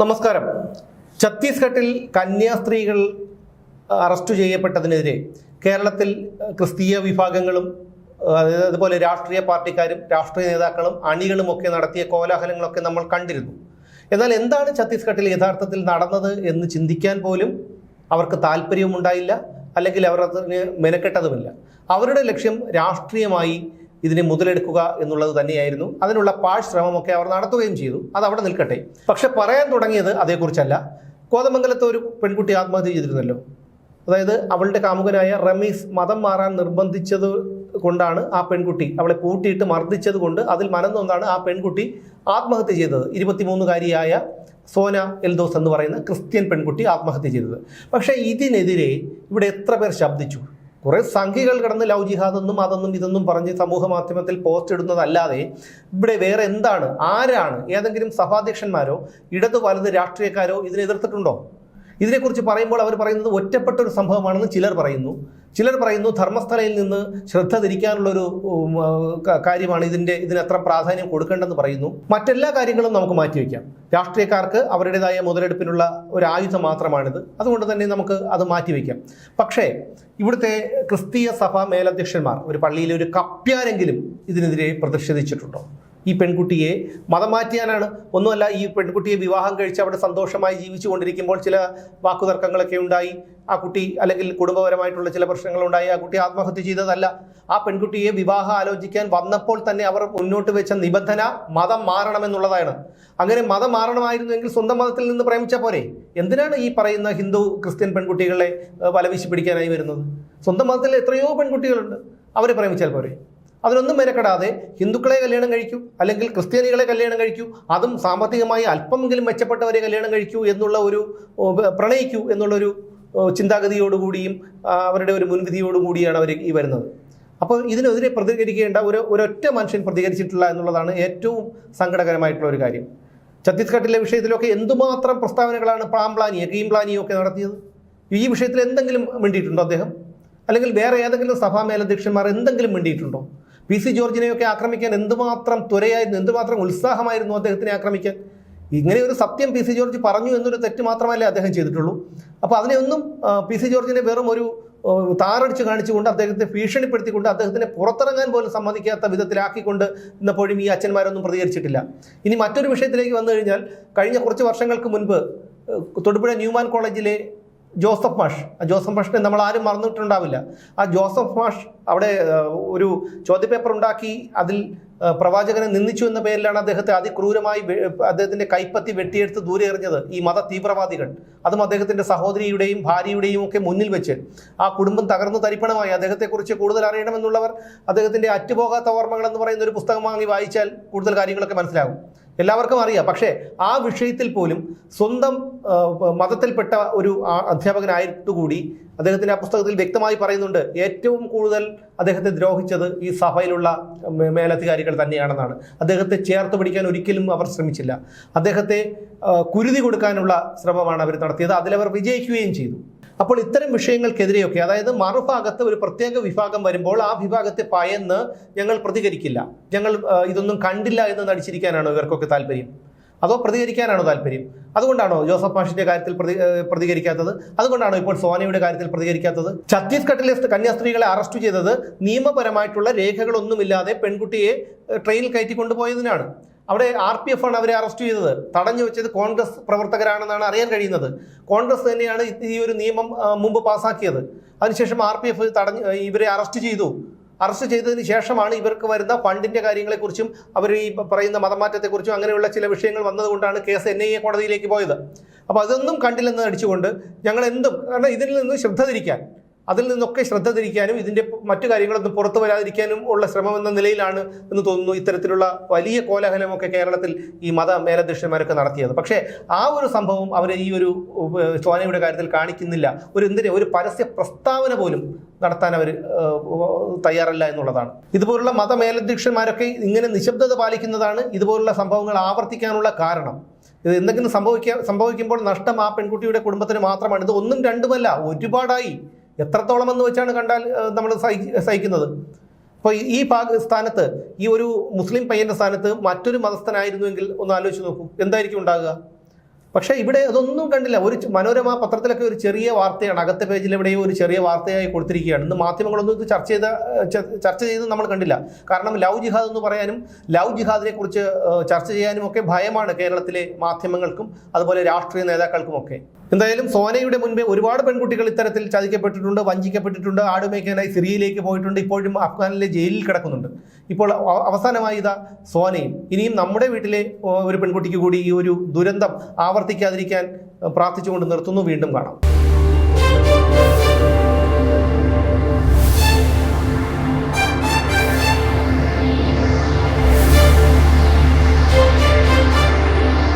നമസ്കാരം. ഛത്തീസ്ഗഡിൽ കന്യാസ്ത്രീകൾ അറസ്റ്റ് ചെയ്യപ്പെട്ടതിനെതിരെ കേരളത്തിൽ ക്രിസ്തീയ വിഭാഗങ്ങളും അതായത് അതുപോലെ രാഷ്ട്രീയ പാർട്ടിക്കാരും രാഷ്ട്രീയ നേതാക്കളും അണികളും ഒക്കെ നടത്തിയ കോലാഹലങ്ങളൊക്കെ നമ്മൾ കണ്ടിരുന്നു. എന്നാൽ എന്താണ് ഛത്തീസ്ഗഡിൽ യഥാർത്ഥത്തിൽ നടന്നത് എന്ന് ചിന്തിക്കാൻ പോലും അവർക്ക് താല്പര്യമുണ്ടായില്ല അല്ലെങ്കിൽ അവർ അതിന് മെനക്കെട്ടതുമില്ല. അവരുടെ ലക്ഷ്യം രാഷ്ട്രീയമായി ഇതിനെ മുതലെടുക്കുക എന്നുള്ളത് തന്നെയായിരുന്നു. അതിനുള്ള പാഴ് ശ്രമമൊക്കെ അവർ നടത്തുകയും ചെയ്തു. അത് അവിടെ നിൽക്കട്ടെ. പക്ഷെ പറയാൻ തുടങ്ങിയത് അതേക്കുറിച്ചല്ല. കോതമംഗലത്തെ ഒരു പെൺകുട്ടി ആത്മഹത്യ ചെയ്തിരുന്നല്ലോ. അതായത് അവളുടെ കാമുകനായ റമീസ് മതം മാറാൻ നിർബന്ധിച്ചത് കൊണ്ടാണ് ആ പെൺകുട്ടി അവളെ കൂട്ടിയിട്ട് മർദ്ദിച്ചത് കൊണ്ട് അതിൽ മനന്നൊന്നാണ് ആ പെൺകുട്ടി ആത്മഹത്യ ചെയ്തത്. ഇരുപത്തിമൂന്നുകാരിയായ സോന എൽദോസ് എന്ന് പറയുന്ന ക്രിസ്ത്യൻ പെൺകുട്ടി ആത്മഹത്യ ചെയ്തത്. പക്ഷേ ഇതിനെതിരെ ഇവിടെ എത്ര പേർ ശബ്ദിച്ചു? കുറേ സംഖ്യകൾ കിടന്ന് ലവ് ജിഹാദെന്നും അതൊന്നും ഇതൊന്നും പറഞ്ഞ് സമൂഹ മാധ്യമത്തിൽ പോസ്റ്റ് ഇടുന്നതല്ലാതെ ഇവിടെ വേറെ എന്താണ്? ആരാണ്? ഏതെങ്കിലും സഭാധ്യക്ഷന്മാരോ ഇടത് വലത് രാഷ്ട്രീയക്കാരോ ഇതിനെ എതിർത്തിട്ടുണ്ടോ? ഇതിനെക്കുറിച്ച് പറയുമ്പോൾ അവർ പറയുന്നത് ഒറ്റപ്പെട്ട ഒരു സംഭവമാണെന്ന് ചിലർ പറയുന്നു. ചിലർ പറയുന്നു ധർമ്മസ്ഥലയിൽ നിന്ന് ശ്രദ്ധ തിരിക്കാനുള്ളൊരു കാര്യമാണ് ഇതിന്റെ ഇതിന് എത്ര പ്രാധാന്യം കൊടുക്കേണ്ടെന്ന് പറയുന്നു. മറ്റെല്ലാ കാര്യങ്ങളും നമുക്ക് മാറ്റിവെക്കാം രാഷ്ട്രീയക്കാർക്ക് അവരുടേതായ മുതലെടുപ്പിനുള്ള ഒരു ആയുധം മാത്രമാണിത്. അതുകൊണ്ട് തന്നെ നമുക്ക് അത് മാറ്റിവെക്കാം പക്ഷേ ഇവിടുത്തെ ക്രിസ്തീയ സഭ മേലധ്യക്ഷന്മാർ ഒരു പള്ളിയിലെ ഒരു കപ്പ്യാരെങ്കിലും ഇതിനെതിരെ പ്രതിഷേധിച്ചിട്ടുണ്ടോ? ഈ പെൺകുട്ടിയെ മതം മാറ്റിയാനാണ് ഒന്നുമല്ല ഈ പെൺകുട്ടിയെ വിവാഹം കഴിച്ച് അവിടെ സന്തോഷമായി ജീവിച്ചുകൊണ്ടിരിക്കുമ്പോൾ ചില വാക്കുതർക്കങ്ങളൊക്കെ ഉണ്ടായി. ആ കുട്ടി അല്ലെങ്കിൽ കുടുംബപരമായിട്ടുള്ള ചില പ്രശ്നങ്ങളുണ്ടായി. ആ കുട്ടി ആത്മഹത്യ ചെയ്തതല്ല. ആ പെൺകുട്ടിയെ വിവാഹം ആലോചിക്കാൻ വന്നപ്പോൾ തന്നെ അവർ മുന്നോട്ട് വെച്ച നിബന്ധന മതം മാറണമെന്നുള്ളതാണ് അങ്ങനെ മതം മാറണമായിരുന്നുവെങ്കിൽ സ്വന്തം മതത്തിൽ നിന്ന് പ്രേമിച്ചാൽ പോരെ? എന്തിനാണ് ഈ പറയുന്ന ഹിന്ദു ക്രിസ്ത്യൻ പെൺകുട്ടികളെ വലവീശി പിടിക്കാനായി വരുന്നത്? സ്വന്തം മതത്തിൽ എത്രയോ പെൺകുട്ടികളുണ്ട്. അവരെ പ്രേമിച്ചാൽ പോരെ? അതിനൊന്നും മെനക്കെടാതെ ഹിന്ദുക്കളെ കല്യാണം കഴിക്കൂ അല്ലെങ്കിൽ ക്രിസ്ത്യാനികളെ കല്യാണം കഴിക്കൂ അതും സാമ്പത്തികമായി അല്പമെങ്കിലും മെച്ചപ്പെട്ടവരെ കല്യാണം കഴിക്കൂ എന്നുള്ള ഒരു പ്രണയിക്കൂ എന്നുള്ളൊരു ചിന്താഗതിയോടുകൂടിയും അവരുടെ ഒരു മുൻവിധിയോടുകൂടിയാണ് അവർ ഈ വരുന്നത്. അപ്പോൾ ഇതിനെതിരെ പ്രതികരിക്കേണ്ട ഒരു ഒരൊറ്റ മനുഷ്യൻ പ്രതികരിച്ചിട്ടില്ല എന്നുള്ളതാണ് ഏറ്റവും സങ്കടകരമായിട്ടുള്ള ഒരു കാര്യം. ഛത്തീസ്ഗഡിലെ വിഷയത്തിലൊക്കെ എന്തുമാത്രം പ്രസ്താവനകളാണ് പാംപ്ലാനിയെ പ്ലാനിയോ ഒക്കെ നടത്തിയത്? ഈ വിഷയത്തിൽ എന്തെങ്കിലും വേണ്ടിയിട്ടുണ്ടോ അദ്ദേഹം? അല്ലെങ്കിൽ വേറെ ഏതെങ്കിലും സഭാ മേലധ്യക്ഷന്മാർ എന്തെങ്കിലും മിണ്ടിയിട്ടുണ്ടോ? പി സി ജോർജിനെയൊക്കെ ആക്രമിക്കാൻ എന്തുമാത്രം ത്വരയായിരുന്നു എന്തുമാത്രം ഉത്സാഹമായിരുന്നു അദ്ദേഹത്തിനെ ആക്രമിക്കാൻ? ഇങ്ങനെ ഒരു സത്യം പി സി ജോർജ് പറഞ്ഞു എന്നൊരു തെറ്റ് മാത്രമല്ലേ അദ്ദേഹം ചെയ്തിട്ടുള്ളൂ. അപ്പോൾ അതിനെയൊന്നും പി സി ജോർജിനെ വെറും ഒരു താറടിച്ച് കാണിച്ചുകൊണ്ട് അദ്ദേഹത്തെ ഭീഷണിപ്പെടുത്തിക്കൊണ്ട് അദ്ദേഹത്തിനെ പുറത്തിറങ്ങാൻ പോലും സമ്മതിക്കാത്ത വിധത്തിലാക്കിക്കൊണ്ട് ഇന്നപ്പോഴും ഈ അച്ഛന്മാരൊന്നും പ്രതികരിച്ചിട്ടില്ല. ഇനി മറ്റൊരു വിഷയത്തിലേക്ക് വന്നു കഴിഞ്ഞാൽ കഴിഞ്ഞ കുറച്ച് വർഷങ്ങൾക്ക് മുൻപ് തൊടുപുഴ ന്യൂമാൻ കോളേജിലെ ജോസഫ് മാഷ്. ആ ജോസഫ് മാഷിനെ നമ്മൾ ആരും മറന്നിട്ടുണ്ടാവില്ല. ആ ജോസഫ് മാഷ് അവിടെ ഒരു ചോദ്യപേപ്പർ ഉണ്ടാക്കി അതിൽ പ്രവാചകനെ നിന്ദിച്ചു എന്ന പേരിലാണ് അദ്ദേഹത്തെ അതിക്രൂരമായി അദ്ദേഹത്തിന്റെ കൈപ്പത്തി വെട്ടിയെടുത്ത് ദൂരെ എറിഞ്ഞത് ഈ മത തീവ്രവാദികൾ. അതും അദ്ദേഹത്തിന്റെ സഹോദരിയുടെയും ഭാര്യയുടെയും ഒക്കെ മുന്നിൽ വെച്ച് ആ കുടുംബം തകർന്നു തരിപ്പണമായി. അദ്ദേഹത്തെക്കുറിച്ച് കൂടുതൽ അറിയണമെന്നുള്ളവർ അദ്ദേഹത്തിന്റെ അറ്റുപോകാത്ത ഓർമ്മകൾ എന്ന് പറയുന്ന ഒരു പുസ്തകം വാങ്ങി വായിച്ചാൽ കൂടുതൽ കാര്യങ്ങളൊക്കെ മനസ്സിലാകും. എല്ലാവർക്കും അറിയാം. പക്ഷേ ആ വിഷയത്തിൽ പോലും സ്വന്തം മതത്തിൽപ്പെട്ട ഒരു അധ്യാപകനായിട്ടുകൂടി അദ്ദേഹത്തിന്റെ ആ പുസ്തകത്തിൽ വ്യക്തമായി പറയുന്നുണ്ട് ഏറ്റവും കൂടുതൽ അദ്ദേഹത്തെ ദ്രോഹിച്ചത് ഈ സഭയിലുള്ള മേലധികാരികൾ തന്നെയാണെന്നാണ്. അദ്ദേഹത്തെ ചേർത്ത് പിടിക്കാൻ ഒരിക്കലും അവർ ശ്രമിച്ചില്ല. അദ്ദേഹത്തെ കുരുതി കൊടുക്കാനുള്ള ശ്രമമാണ് അവർ നടത്തിയത്. അതിലവർ വിജയിക്കുകയും ചെയ്തു. അപ്പോൾ ഇത്തരം വിഷയങ്ങൾക്കെതിരെയൊക്കെ അതായത് മറുഭാഗത്ത് ഒരു പ്രത്യേക വിഭാഗം വരുമ്പോൾ ആ വിഭാഗത്തെ പയന്ന് ഞങ്ങൾ പ്രതികരിക്കില്ല. ഞങ്ങൾ ഇതൊന്നും കണ്ടില്ല എന്ന് നടിച്ചിരിക്കാനാണോ ഇവർക്കൊക്കെ താല്പര്യം? അതോ പ്രതികരിക്കാനാണോ താല്പര്യം? അതുകൊണ്ടാണോ ജോസഫ് മാഷിന്റെ കാര്യത്തിൽ പ്രതി പ്രതികരിക്കാത്തത്? അതുകൊണ്ടാണോ ഇപ്പോൾ സോനയുടെ കാര്യത്തിൽ പ്രതികരിക്കാത്തത്? ഛത്തീസ്ഗഡിലെ കന്യാസ്ത്രീകളെ അറസ്റ്റ് ചെയ്തത് നിയമപരമായിട്ടുള്ള രേഖകളൊന്നുമില്ലാതെ പെൺകുട്ടിയെ ട്രെയിനിൽ കയറ്റി കൊണ്ടുപോയതിനാണ് അവിടെ ആർ പി എഫ് ആണ് അവരെ അറസ്റ്റ് ചെയ്തത്. തടഞ്ഞു വെച്ചത് കോൺഗ്രസ് പ്രവർത്തകരാണെന്നാണ് അറിയാൻ കഴിയുന്നത്. കോൺഗ്രസ് തന്നെയാണ് ഈ ഒരു നിയമം മുമ്പ് പാസാക്കിയത്. അതിനുശേഷം ആർ പി എഫ് തടഞ്ഞ് ഇവരെ അറസ്റ്റ് ചെയ്തു. അറസ്റ്റ് ചെയ്തതിന് ശേഷമാണ് ഇവർക്ക് വരുന്ന ഫണ്ടിന്റെ കാര്യങ്ങളെക്കുറിച്ചും അവർ ഈ പറയുന്ന മതമാറ്റത്തെക്കുറിച്ചും അങ്ങനെയുള്ള ചില വിഷയങ്ങൾ വന്നതുകൊണ്ടാണ് കേസ് എൻ ഐ എ കോടതിയിലേക്ക് പോയത്. അപ്പോൾ അതൊന്നും കണ്ടില്ലെന്ന് അടിച്ചുകൊണ്ട് ഞങ്ങൾ എന്തും കാരണം ഇതിൽ നിന്ന് ശ്രദ്ധ തിരിക്കാൻ അതിൽ നിന്നൊക്കെ ശ്രദ്ധ തിരിക്കാനും ഇതിന്റെ മറ്റു കാര്യങ്ങളൊന്നും പുറത്തു വരാതിരിക്കാനും ഉള്ള ശ്രമം എന്ന നിലയിലാണ് എന്ന് തോന്നുന്നു ഇത്തരത്തിലുള്ള വലിയ കോലാഹലമൊക്കെ കേരളത്തിൽ ഈ മത മേലധ്യക്ഷന്മാരൊക്കെ നടത്തിയത്. പക്ഷേ ആ ഒരു സംഭവം അവർ ഈ ഒരു സ്വാനിയുടെ കാര്യത്തിൽ കാണിക്കുന്നില്ല. ഒരു എന്തിനെ ഒരു പരസ്യ പ്രസ്താവന പോലും നടത്താൻ അവർ തയ്യാറല്ല എന്നുള്ളതാണ്. ഇതുപോലുള്ള മത മേലധ്യക്ഷന്മാരൊക്കെ ഇങ്ങനെ നിശബ്ദത പാലിക്കുന്നതാണ് ഇതുപോലുള്ള സംഭവങ്ങൾ ആവർത്തിക്കാനുള്ള കാരണം. ഇത് എന്തെങ്കിലും സംഭവിക്കാൻ സംഭവിക്കുമ്പോൾ നഷ്ടം ആ പെൺകുട്ടിയുടെ കുടുംബത്തിന് മാത്രമാണ്. ഇത് ഒന്നും രണ്ടുമല്ല ഒരുപാടായി. എത്രത്തോളം എന്ന് വെച്ചാണ് കണ്ടാൽ നമ്മൾ സഹിക്കുന്നത്. അപ്പോൾ ഈ സ്ഥാനത്ത് ഈ ഒരു മുസ്ലിം പയ്യന്റെ സ്ഥാനത്ത് മറ്റൊരു മതസ്ഥനായിരുന്നുവെങ്കിൽ ഒന്ന് ആലോചിച്ച് നോക്കൂ. എന്തായിരിക്കും ഉണ്ടാകുക? പക്ഷേ ഇവിടെ അതൊന്നും കണ്ടില്ല. ഒരു മനോരമ പത്രത്തിലൊക്കെ ഒരു ചെറിയ വാർത്തയാണ് അകത്തെ പേജിൽ എവിടെയോ ഒരു ചെറിയ വാർത്തയായി കൊടുത്തിരിക്കുകയാണ്. ഇന്ന് മാധ്യമങ്ങളൊന്നും ഇത് ചർച്ച ചെയ്ത ചർച്ച ചെയ്ത് നമ്മൾ കണ്ടില്ല. കാരണം ലവ് ജിഹാദ് എന്ന് പറയാനും ലവ് ജിഹാദിനെ കുറിച്ച് ചർച്ച ചെയ്യാനും ഒക്കെ ഭയമാണ് കേരളത്തിലെ മാധ്യമങ്ങൾക്കും അതുപോലെ രാഷ്ട്രീയ നേതാക്കൾക്കും ഒക്കെ. എന്തായാലും സോനയുടെ മുൻപേ ഒരുപാട് പെൺകുട്ടികൾ ഇത്തരത്തിൽ ചതിക്കപ്പെട്ടിട്ടുണ്ട് വഞ്ചിക്കപ്പെട്ടിട്ടുണ്ട് ആടുമേക്കാനായി സിറിയയിലേക്ക് പോയിട്ടുണ്ട്. ഇപ്പോഴും അഫ്ഗാനിലെ ജയിലിൽ കിടക്കുന്നുണ്ട്. ഇപ്പോൾ അവസാനമായി ഇതാ സോനയും. ഇനിയും നമ്മുടെ വീട്ടിലെ ഒരു പെൺകുട്ടിക്ക് കൂടി ഈ ഒരു ദുരന്തം ആവർത്തിക്കാതിരിക്കാൻ പ്രാർത്ഥിച്ചുകൊണ്ട് നിർത്തുന്നു. വീണ്ടും കാണാം.